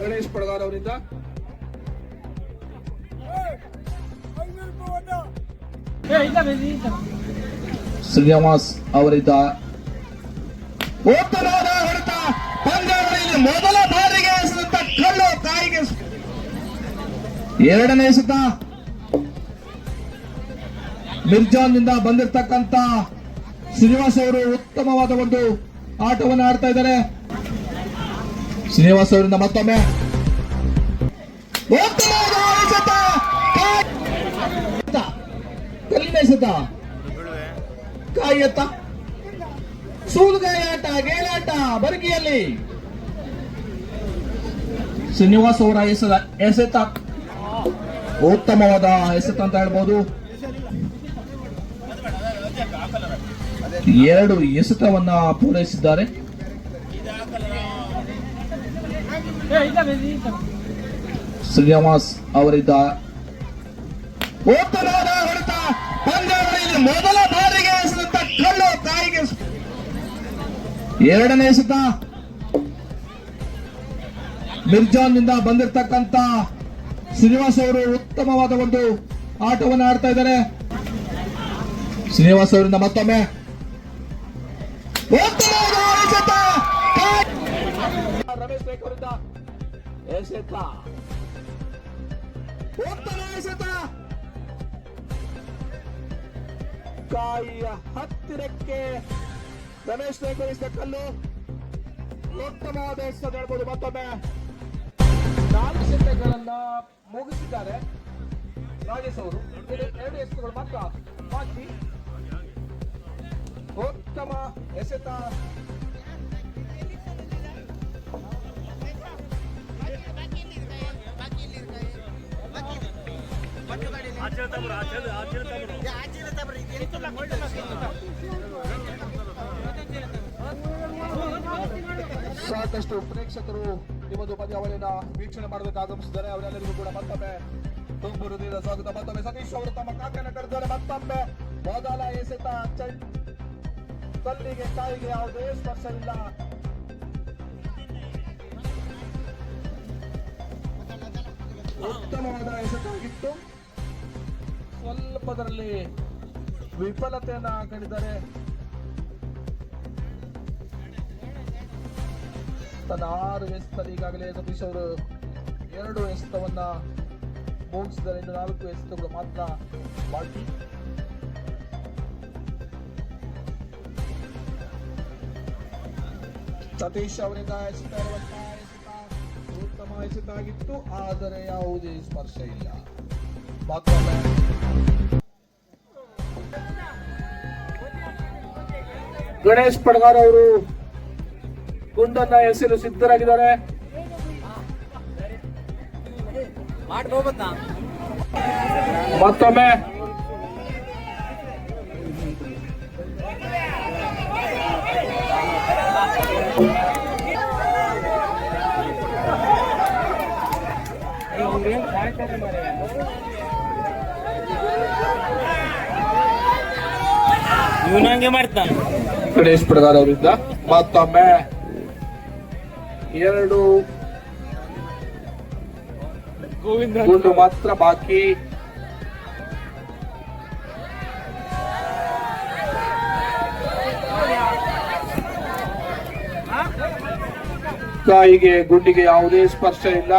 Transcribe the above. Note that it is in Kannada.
ಗಣೇಶ್ ಪಡದಾರ್ ಅವರಿಂದ. ಶ್ರೀನಿವಾಸ್ ಅವರಿದ್ದ ಉತ್ತಮವಾದ ಹೊಡೆತ ಪಂದ್ಯಾವಳಿಯಲ್ಲಿ ಮೊದಲ ಬಾರಿಗೆ ಎಸೆದಂತ ಕಲ್ಲು ಕಾಯಿಗೆ ಎರಡನೇ ಎಸೆತ ಮಿರ್ಜಾನ್ನಿಂದ ಬಂದಿರತಕ್ಕಂತ ಶ್ರೀನಿವಾಸ್ ಅವರು ಉತ್ತಮವಾದ ಒಂದು ಆಟವನ್ನು ಆಡ್ತಾ ಇದ್ದಾರೆ. ಶ್ರೀನಿವಾಸ್ ಅವರಿಂದ ಮತ್ತೊಮ್ಮೆ. ಕಲ್ಲಿನ ಎಸೆತ ಕಾಯಿ ಎತ್ತ ಸೂಲುಗಾಯಿ ಆಟ ಗೇಲಾಟ ಬರ್ಗಿಯಲ್ಲಿ ಶ್ರೀನಿವಾಸ್ ಅವರ ಎಸೆದ ಎಸೆತ. ಉತ್ತಮವಾದ ಎಸೆತ ಅಂತ ಹೇಳ್ಬೋದು. ಎರಡು ಎಸೆತವನ್ನ ಪೂರೈಸಿದ್ದಾರೆ. ಶ್ರೀನಿವಾಸ್ ಅವರಿದ್ದ ಉತ್ತಮವಾದ ಹೊಡೆತ ಪಂದ್ಯಾವಳಿಯಲ್ಲಿ ಮೊದಲ ಬಾರಿಗೆ ಎಸೆದಂತ ಕಲ್ಲು ತಾಯಿಗೆ ಎರಡನೇ ಎಸೆತ ಮಿರ್ಜಾನ್ನಿಂದ ಬಂದಿರತಕ್ಕಂತ ಶ್ರೀನಿವಾಸ್ ಅವರು ಉತ್ತಮವಾದ ಒಂದು ಆಟವನ್ನು ಆಡ್ತಾ ಇದ್ದಾರೆ. ಶ್ರೀನಿವಾಸ್ ಅವರಿಂದ ಮತ್ತೊಮ್ಮೆ ರಮೇಶ್ ಅವರಿಂದ ಎಸೆತ. ಉತ್ತಮ ಎಸೆತ. ಕಾಯಿಯ ಹತ್ತಿರಕ್ಕೆ ರಮೇಶ್ ನಾಯ್ಕ್ ಹೊರಿಸಿದ ಕಲ್ಲು. ಉತ್ತಮವಾದ ಎಸೆತ ಹೇಳ್ಬೋದು ಮತ್ತೊಮ್ಮೆ. ನಾಲ್ಕು ಸೆಟ್ಟುಗಳನ್ನ ಮುಗಿಸಿದ್ದಾರೆ. ರಾಜೇಶ್ ಅವರು. ಎರಡು ಎಸೆತಗಳು ಮಾತ್ರ ಬಾಕಿ. ಉತ್ತಮ ಎಸೆತ. ಸಾಕಷ್ಟು ಪ್ರೇಕ್ಷಕರು ಈ ಒಂದು ಪದ್ಯಾವಳಿಯನ್ನ ವೀಕ್ಷಣೆ ಮಾಡೋದಕ್ಕೆ ಆಗಮಿಸಿದ್ದಾರೆ. ಅವರೆಲ್ಲರಿಗೂ ಕೂಡ ಮತ್ತೊಮ್ಮೆ ತುಂಬು ಹೃದಯದ ಸ್ವಾಗತ. ಮತ್ತೊಮ್ಮೆ ಸತೀಶ್ ಅವರು ತಮ್ಮ ಕಾಕೆಯನ್ನು ಕರೆದಿದ್ದಾರೆ ಮತ್ತೊಮ್ಮೆ ಮೊದಲ ಎಸೆತ ತಲ್ಲಿಗೆ ಕಾಯಿಗೆ ಯಾವುದೇ ಸ್ಪರ್ಶ ಇಲ್ಲ. ಉತ್ತಮವಾದ ಎಸೆತಾಗಿತ್ತು ಸ್ವಲ್ಪದರಲ್ಲಿ ವಿಫಲತೆಯನ್ನ ಕಂಡಿದ್ದಾರೆ. ತನ್ನ ಆರು ಎಸ್ತಲ್ಲಿ ಈಗಾಗಲೇ ಸತೀಶ್ ಅವರು ಎರಡು ಎಸ್ತವನ್ನ ಮುಗಿಸಿದ್ದಾರೆ. ಇನ್ನು ನಾಲ್ಕು ಎಸ್ತಗಳು ಮಾತ್ರ ಬಾಕಿ. ಸತೀಶ್ ಅವರಿಂದ ಎಸೆತ ಆಗಿತ್ತು ಆದರೆ ಯಾವುದೇ ಸ್ಪರ್ಶ ಇಲ್ಲ. ಗಣೇಶ್ ಪಡ್ಗಾರ್ ಅವರು ಗುಂಡನ್ನ ಹೆಸರು ಸಿದ್ಧರಾಗಿದ್ದಾರೆ. ಮತ್ತೊಮ್ಮೆ ಇವನಂಗೆ ಮಾಡ್ತಾನೆ. ಗಣೇಶ್ ಪಡ್ಗಾರ್ ಅವರಿಂದ. ಮತ್ತೊಮ್ಮೆ ಎರಡು ಗೋವಿಂದ ಗುಂಡು ಮಾತ್ರ ಬಾಕಿ. ಕಾಯಿಗೆ, ಗುಂಡಿಗೆ ಯಾವುದೇ ಸ್ಪರ್ಶ ಇಲ್ಲ.